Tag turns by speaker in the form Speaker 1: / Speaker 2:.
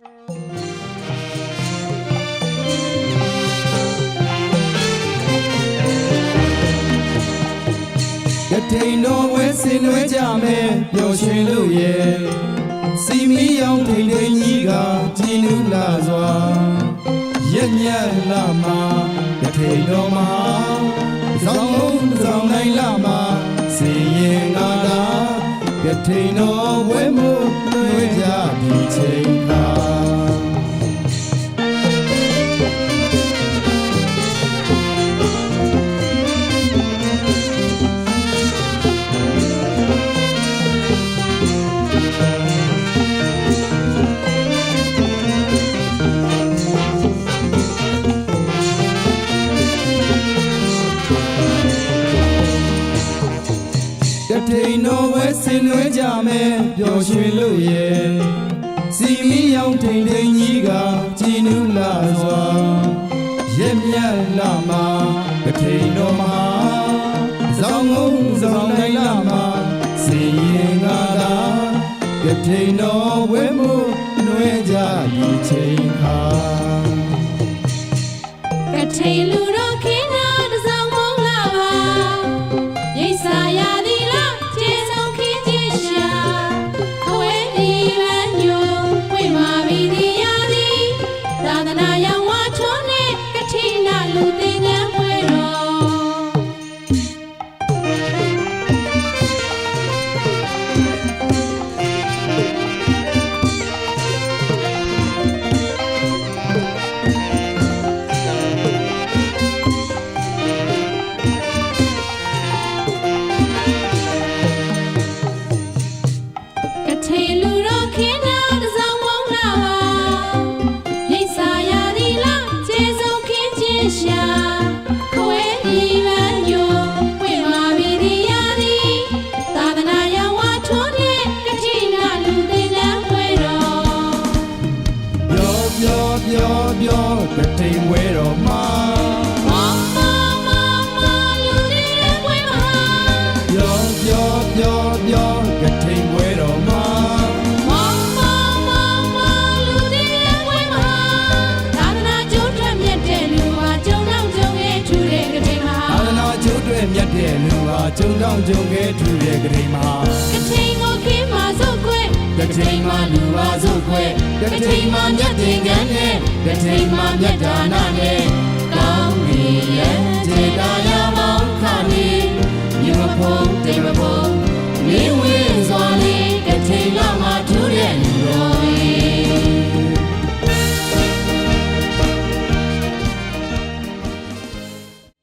Speaker 1: ကတိန်တော်ဝဲစင်နွဲကြမယ်ပျော်ရွှင်လို့ရဲ့စီမီယောင်ထိန်ထိန်ကြီးကကြည်နူးလာစွာရက်ညက်လာမှာကတိန်တော်မှာဇောင်းလုံးဇောင်းနိုင်လာမှာစီရင်ငါသာကတိန်တော်ဝဲမှု ကတိန်တော်ဝဲဆင်နွှဲကြမယ်ပျော်ရွှင်လို့ရဲ့စီမီယောင်ထိန်ထိန်ကြီးကကြည်နူးလာစွာရက်မြတ်လာမှာကတိန်တော်မှာဇောင်းငုံဇောင်းနိုင်လာမှာစီရင်ငါသာကတိန်တော်ဝဲမှုနွဲကြဒီချိန်ခါ
Speaker 2: ကထိန်လူ
Speaker 1: ပြောပြောကတိန်ဝဲတော်မှာ
Speaker 2: မောင်မောင်မောင်မောင်လူတွေပွဲမှာ
Speaker 1: ပြောပြောပြောပြောကထိန်ပွဲတော်မှာ
Speaker 2: မောင်မောင်မောင်မောင်လူတွေပွဲမှာသာသနာကျိုးထွက်မြတ်တဲ့လူဟာကြုံတော့ကြုံရဲ့ထူတဲ့ကတိမှာ
Speaker 1: အာနာကျိုးတွေမြတ်တဲ့လူဟာကျုံတောင်ကျုံခဲထူတဲ့ကလေးမှာ
Speaker 2: ကထိန်ကိုခင်းမှာစုပ်ခွဲ
Speaker 1: ကထိန်မှာလူပါစုခွဲကထိန်မှာမြတ်တင်ကန်းနဲ့ကထိန်မှာမြတ်ဒါနနဲ့ကောင်းပြီရဲ့ခြေကာယ